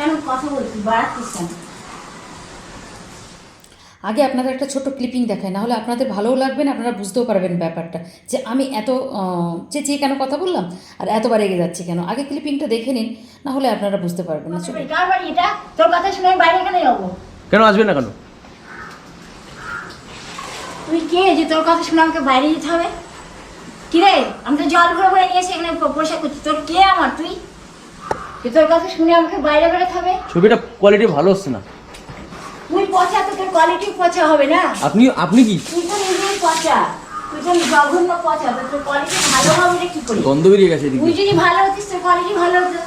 কেন কথা বলছি? বাড়াচ্ছিস কেন? আগে আপনাদের একটা ছোট ক্লিপিং দেখায় না হলে আপনাদের ভালোও লাগবে না আপনারা বুঝতেও পারবেন ব্যাপারটা। যে আমি এত চেঁচিয়ে কেন কথা বললাম আর এতবার এগে যাচ্ছি কেন? আগে ক্লিপিংটা দেখে নিন না হলে আপনারা বুঝতে পারবেন না। কার এটা? তোর কথা শুনে আমি বাইরে কেন যাব? কেন আসবেন না কেন? তুই কে যে তোর কথা শুনে আমাকে বাইরে যেতে হবে? কি রে আমি তো জল ভরে ভরে নিয়ে এসে এখানে প- পয়সা করছি। তোর কে আমার? তুই? যে তোর কথা শুনে আমাকে বাইরে বেরোতে হবে। ছবিটা কোয়ালিটি ভালো হচ্ছে না। তুই পচা তো তোর কোয়ালিটি পচা হবে না। আপনি আপনি কি? তুই তো নিজেই পচা। তুই তো জঘন্য পচা তোর কোয়ালিটি ভালো হবে না কি করি? গন্ধ বেরিয়ে গেছে তুই যদি ভালো হতিস তোর কোয়ালিটি ভালো হতো।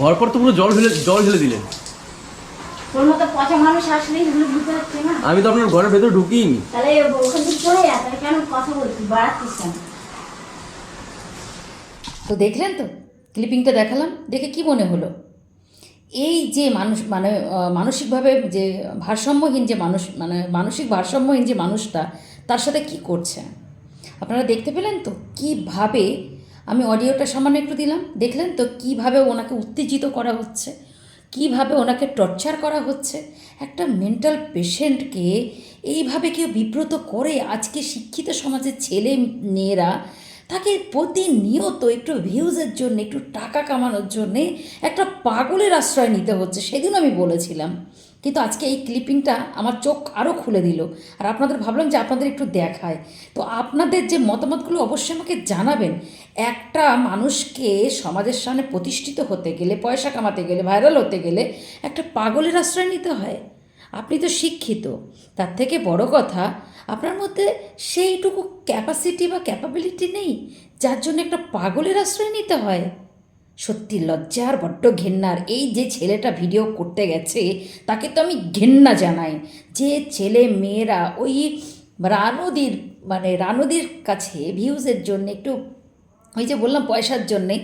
ঘর পর তো পুরো জল ঢেলে জল ঢেলে দিলেন। তোর মতো পচা মানুষ আসলে এগুলো বুঝতে পারছে না। আমি তো আপনার ঘরের ভেতরে ঢুকিনি। তাহলে ওখান থেকে চলে যা তাহলে কেন কথা বলছিস? বাড়াচ্ছিস কেন? তো দেখলেন তো? ক্লিপিংটা দেখালাম, দেখে কি মনে হলো? এই যে মানুষ মানে মানসিকভাবে যে ভারসাম্যহীন যে মানুষ মানে মানসিক ভারসাম্যহীন যে মানুষটা, তার সাথে কি করছে? আপনারা দেখতে পেলেন তো? কীভাবে আমি অডিওটা সামান্য একটু দিলাম, দেখলেন তো? কীভাবে ওনাকে উত্তেজিত করা হচ্ছে? কীভাবে ওনাকে টর্চার করা হচ্ছে? একটা মেন্টাল পেশেন্টকে এইভাবে কেউ বিব্রত করে আজকে শিক্ষিত সমাজের ছেলে মেয়েরা তাকে প্রতিনিয়ত একটু ভিউজের জন্য, একটু টাকা কামানোর জন্যে একটা পাগলের আশ্রয় নিতে হচ্ছে সেদিন আমি বলেছিলাম। কিন্তু আজকে এই ক্লিপিংটা আমার চোখ আরও খুলে দিল। আর আপনাদের ভাবলাম যে আপনাদের একটু দেখায়। তো আপনাদের যে মতামতগুলো অবশ্যই আমাকে জানাবেন। একটা মানুষকে সমাজের সামনে প্রতিষ্ঠিত হতে গেলে, পয়সা কামাতে গেলে ভাইরাল হতে গেলে একটা পাগলের আশ্রয় নিতে হয়। আপনি তো শিক্ষিত। তার থেকে বড় কথা, আপনার মধ্যে সেইটুকু ক্যাপাসিটি বা ক্যাপাবিলিটি নেই, যার জন্য একটা পাগলের আশ্রয় নিতে হয়। সত্যি লজ্জার বড্ড ঘেন্নার, এই যে ছেলেটা ভিডিও করতে গেছে, তাকে তো আমি ঘেন্না জানাই। যে ছেলে মেয়েরা ওই রানুদির মানে রানুদির কাছে ভিউজের জন্য, একটু ওই যে বললাম পয়সার জন্যে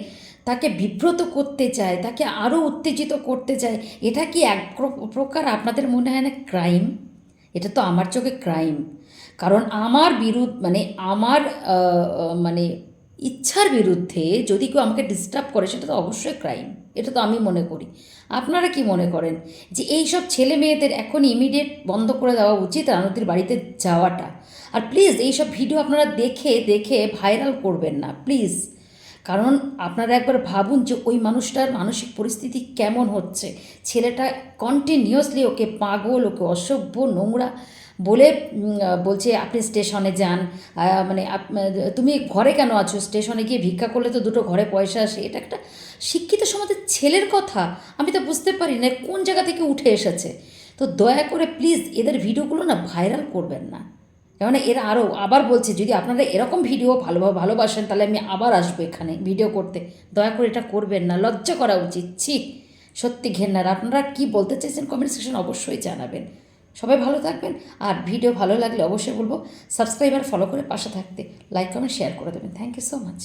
তাকে বিব্রত করতে চায়, তাকে আরও উত্তেজিত করতে চায়, এটা কি এক প্রকার আপনাদের মনে হয় না ক্রাইম? এটা তো আমার চোখে ক্রাইম। কারণ আমার বিরুদ্ধ মানে আমার মানে ইচ্ছার বিরুদ্ধে যদি কেউ আমাকে ডিস্টার্ব করে, সেটা তো অবশ্যই ক্রাইম। এটা তো আমি মনে করি। আপনারা কি মনে করেন যে এই সব ছেলে মেয়েদের এখন ইমিডিয়েট বন্ধ করে দেওয়া উচিত রানতির বাড়িতে যাওয়াটা? আর প্লিজ এই সব ভিডিও আপনারা দেখে দেখে ভাইরাল করবেন না প্লিজ কারণ আপনারা একবার ভাবুন যে ওই মানুষটার মানসিক পরিস্থিতি কেমন হচ্ছে। ছেলেটা কন্টিনিউয়াসলি ওকে পাগল, ওকে অসভ্য, নোংরা বলে বলছে, আপনি স্টেশনে যান। মানে তুমি ঘরে কেন আছো? স্টেশনে গিয়ে ভিক্ষা করলে তো দুটো ঘরে পয়সা আসে। এটা একটা শিক্ষিত সমাজের ছেলের কথা। আমি তো বুঝতে পারি না, কোন জায়গা থেকে উঠে এসেছে। তো দয়া করে প্লিজ এদের ভিডিওগুলো না ভাইরাল করবেন না। কেননা এরা আরও আবার বলছে, যদি আপনারা এরকম ভিডিও ভালো ভালোবাসেন, তাহলে আমি আবার আসব এখানে ভিডিও করতে। দয়া করে এটা করবেন না, লজ্জা করা উচিত। ছি, সত্যি ঘেন্নার। আপনারা কি বলতে চাইছেন কমেন্ট সেকশন অবশ্যই জানাবেন। সবাই ভালো থাকবেন, আর ভিডিও ভালো লাগলে অবশ্যই বলব সাবস্ক্রাইবার ফলো করে পাশে থাকতে লাইক কমেন্ট শেয়ার করে দেবেন। Thank you so much